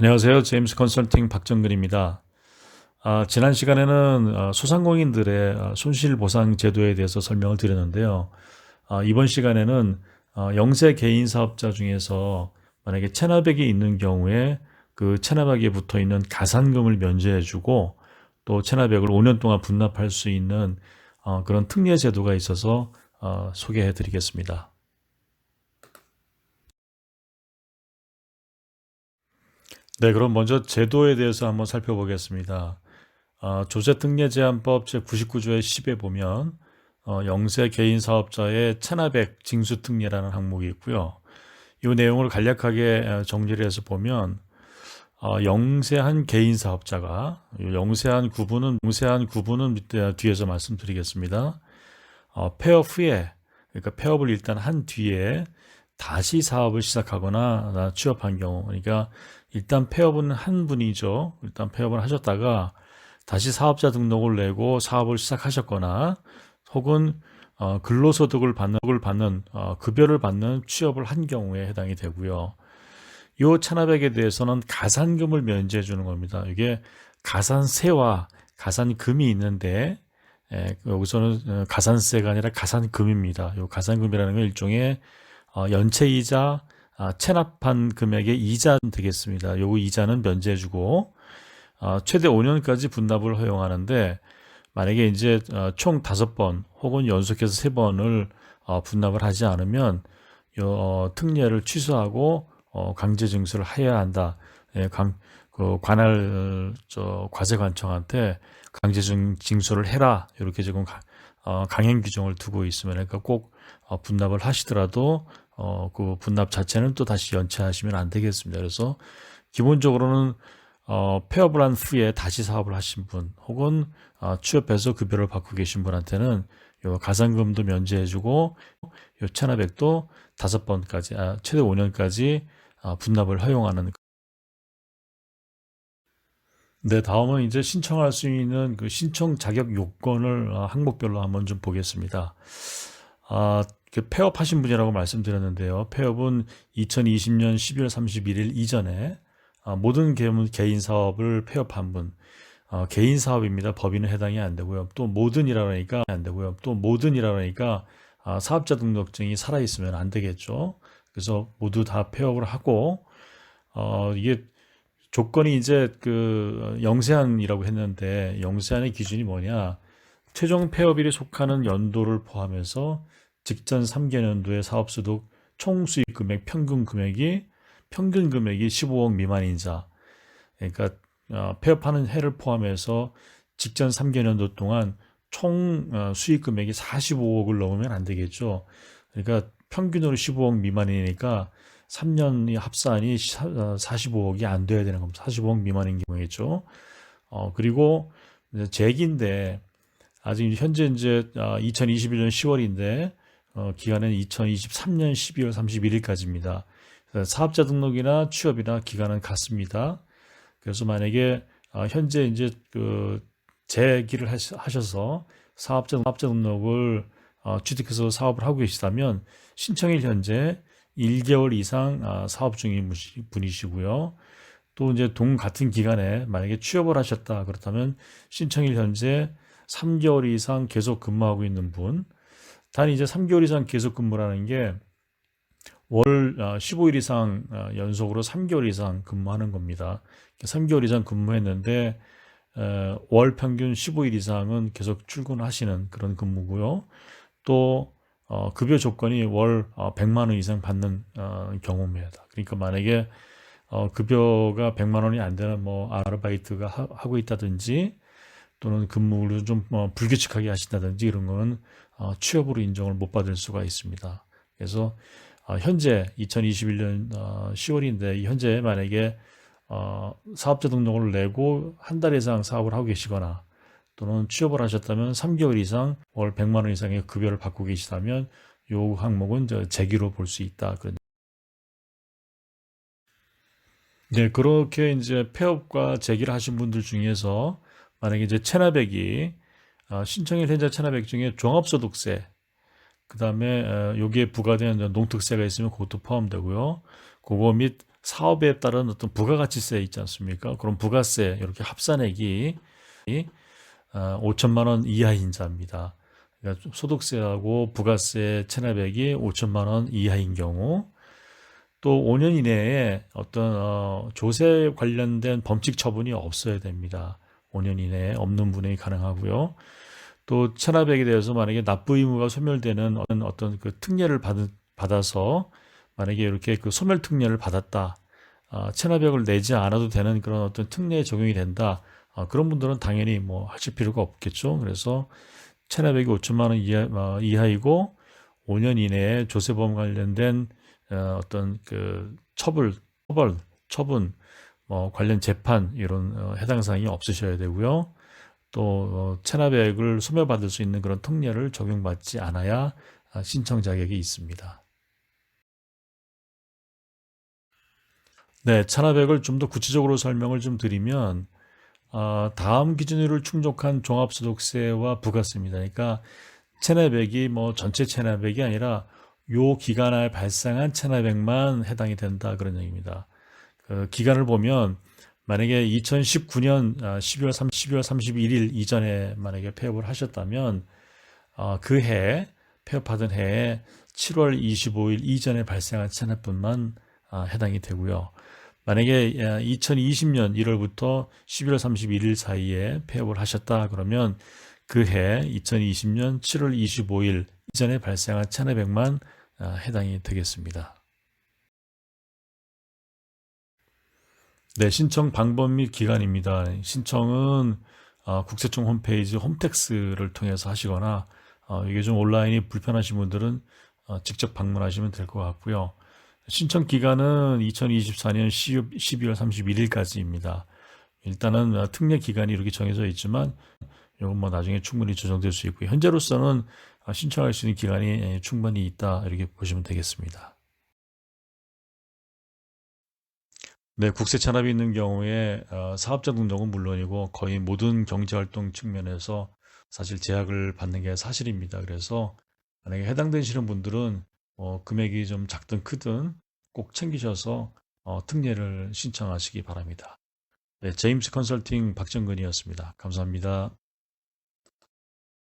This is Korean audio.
안녕하세요. 제임스 컨설팅 박정근입니다. 아, 지난 시간에는 아, 소상공인들의 아, 손실보상 제도에 대해서 설명을 드렸는데요. 아, 이번 시간에는 아, 영세 개인 사업자 중에서 만약에 체납액이 있는 경우에 그 체납액에 붙어 있는 가산금을 면제해주고 또 체납액을 5년 동안 분납할 수 있는 어, 그런 특례 제도가 있어서 어, 소개해드리겠습니다. 네, 그럼 먼저 제도에 대해서 한번 살펴보겠습니다. 어, 조세특례제한법 제99조의 10에 보면 어, 영세 개인 사업자의 체납액 징수특례라는 항목이 있고요. 이 내용을 간략하게 어, 정리를 해서 보면 어, 영세한 개인 사업자가 이 영세한 구분은 영세한 구분은 밑에 뒤에서 말씀드리겠습니다. 어, 폐업 후에 그러니까 폐업을 일단 한 뒤에 다시 사업을 시작하거나 취업한 경우 그러니까 일단 폐업은 한 분이죠. 일단 폐업을 하셨다가 다시 사업자 등록을 내고 사업을 시작하셨거나 혹은 어, 근로소득을 받는, 받는 어, 급여를 받는 취업을 한 경우에 해당이 되고요. 이 체납액에 대해서는 가산금을 면제해 주는 겁니다. 이게 가산세와 가산금이 있는데 에, 여기서는 어, 가산세가 아니라 가산금입니다. 이 가산금이라는 건 일종의 어, 연체이자 아, 체납한 금액의 이자 되겠습니다. 요거 이자는 면제해주고 어, 최대 5년까지 분납을 허용하는데 만약에 이제 어, 총 다섯 번 혹은 연속해서 세 번을 어, 분납을 하지 않으면 요 어, 특례를 취소하고 어, 강제 징수를 해야 한다. 예, 강, 그 관할 저 과세 관청한테 강제 징수를 해라 이렇게 지금 가, 어, 강행 규정을 두고 있으면 그러니까 꼭 어, 분납을 하시더라도 어, 그 분납 자체는 또 다시 연체하시면 안 되겠습니다. 그래서 기본적으로는 어, 폐업을 한 후에 다시 사업을 하신 분 혹은 어, 취업해서 급여를 받고 계신 분한테는 요 가산금도 면제해주고 요 체납액도 다섯 번까지 아, 최대 5년까지 아, 분납을 허용하는 네, 다음은 이제 신청할 수 있는 그 신청 자격 요건을 어, 항목별로 한번 좀 보겠습니다. 아, 그 폐업하신 분이라고 말씀드렸는데요. 폐업은 2020년 12월 31일 이전에 아, 모든 개인 사업을 폐업한 분, 어, 개인 사업입니다. 법인은 해당이 안 되고요. 또 모든이라니까 안 되고요. 또 모든이라니까 아, 사업자 등록증이 살아 있으면 안 되겠죠. 그래서 모두 다 폐업을 하고 어, 이게 조건이 이제 그 영세한이라고 했는데 영세한의 기준이 뭐냐? 최종 폐업일에 속하는 연도를 포함해서 직전 3개년도의 사업소득 총 수익 금액 평균 금액이 평균 금액이 15억 미만인 자. 그러니까 어, 폐업하는 해를 포함해서 직전 3개년도 동안 총 어, 수익 금액이 45억을 넘으면 안 되겠죠. 그러니까 평균으로 15억 미만이니까 3년이 합산이 45억이 안 돼야 되는 겁니다. 45억 미만인 경우겠죠. 어, 그리고 재기인데 아직 현재 이제 2021년 아, 10월인데 어, 기간은 2023년 12월 31일까지입니다. 사업자 등록이나 취업이나 기간은 같습니다. 그래서 만약에 어, 현재 이제 그 재기를 하셔서 사업자, 사업자 등록을 어, 취득해서 사업을 하고 계시다면 신청일 현재 1개월 이상 아, 사업 중인 분이시고요. 또 이제 동 같은 기간에 만약에 취업을 하셨다 그렇다면 신청일 현재 3개월 이상 계속 근무하고 있는 분, 단 이제 3개월 이상 계속 근무라는 게 월 15일 아, 이상 아, 연속으로 3개월 이상 근무하는 겁니다. 3개월 이상 근무했는데 월 평균 15일 이상은 계속 출근하시는 그런 근무고요. 또 어, 급여 조건이 월 100만 원 이상 받는 어, 경우입니다. 그러니까 만약에 어, 급여가 100만 원이 안 되는 뭐 아르바이트가 하, 고 있다든지 또는 근무를 좀 어, 불규칙하게 하신다든지 이런 거는 어, 취업으로 인정을 못 받을 수가 있습니다. 그래서 어, 현재 2021년 어, 10월인데 현재 만약에 어, 사업자 등록을 내고 한 달 이상 사업을 하고 계시거나 또는 취업을 하셨다면 3개월 이상 월 100만 원 이상의 급여를 받고 계시다면 이 항목은 재기로 볼 수 있다. 네, 그렇게 이제 폐업과 재기를 하신 분들 중에서 만약에 이제 체납액이 어, 신청일 현재 체납액 중에 종합소득세, 그 다음에 어, 여기에 부과된 농특세가 있으면 그것도 포함되고요. 그거 및 사업에 따른 어떤 부가가치세 있지 않습니까? 그런 부가세 이렇게 합산액이 아, 5천만 원 이하인 자입니다. 그러니까 좀 소득세하고 부가세 체납액이 5천만 원 이하인 경우 또 5년 이내에 어떤 어, 조세 관련된 범칙 처분이 없어야 됩니다. 5년 이내에 없는 분이 가능하고요. 또 체납액에 대해서 만약에 납부 의무가 소멸되는 어떤 어떤 그 특례를 받, 받아서 만약에 이렇게 그 소멸 특례를 받았다. 아, 체납액을 내지 않아도 되는 그런 어떤 특례에 적용이 된다. 아, 그런 분들은 당연히 뭐 하실 필요가 없겠죠. 그래서 체납액이 5천만 원 이하, 어, 이하이고 5년 이내에 조세범 관련된 어, 어떤 그 처벌, 처벌, 처분, 뭐 관련 재판 이런 어, 해당 사항이 없으셔야 되고요. 또 어, 체납액을 소멸받을 수 있는 그런 특례를 적용받지 않아야 아, 신청 자격이 있습니다. 네, 체납액을 좀 더 구체적으로 설명을 좀 드리면 아, 다음 기준으로 충족한 종합소득세와 부가세입니다. 그러니까 체납액이 뭐 전체 체납액이 아니라 요 기간에 발생한 체납액만 해당이 된다 그런 얘기입니다. 그 기간을 보면 만약에 2019년 12월 3, 12월 31일 이전에 만약에 폐업을 하셨다면 어, 그해 폐업하던 해에 7월 25일 이전에 발생한 체납분만 아, 해당이 되고요. 만약에 2020년 1월부터 11월 31일 사이에 폐업을 하셨다 그러면 그해 2020년 7월 25일 이전에 발생한 체납액만 아, 해당이 되겠습니다. 네, 신청 방법 및 기간입니다. 신청은 어, 국세청 홈페이지 홈택스를 통해서 하시거나 어, 이게 좀 온라인이 불편하신 분들은 어, 직접 방문하시면 될 것 같고요. 신청 기간은 2024년 12월 31일까지입니다. 일단은 어, 특례 기간이 이렇게 정해져 있지만 이건 뭐 나중에 충분히 조정될 수 있고요. 현재로서는 어, 신청할 수 있는 기간이 예, 충분히 있다 이렇게 보시면 되겠습니다. 네, 국세 찬압이 있는 경우에 어, 사업자 등록은 물론이고 거의 모든 경제 활동 측면에서 사실 제약을 받는 게 사실입니다. 그래서 만약에 해당되시는 분들은 어, 금액이 좀 작든 크든 꼭 챙기셔서 어, 특례를 신청하시기 바랍니다. 네, 제임스 컨설팅 박정근이었습니다. 감사합니다.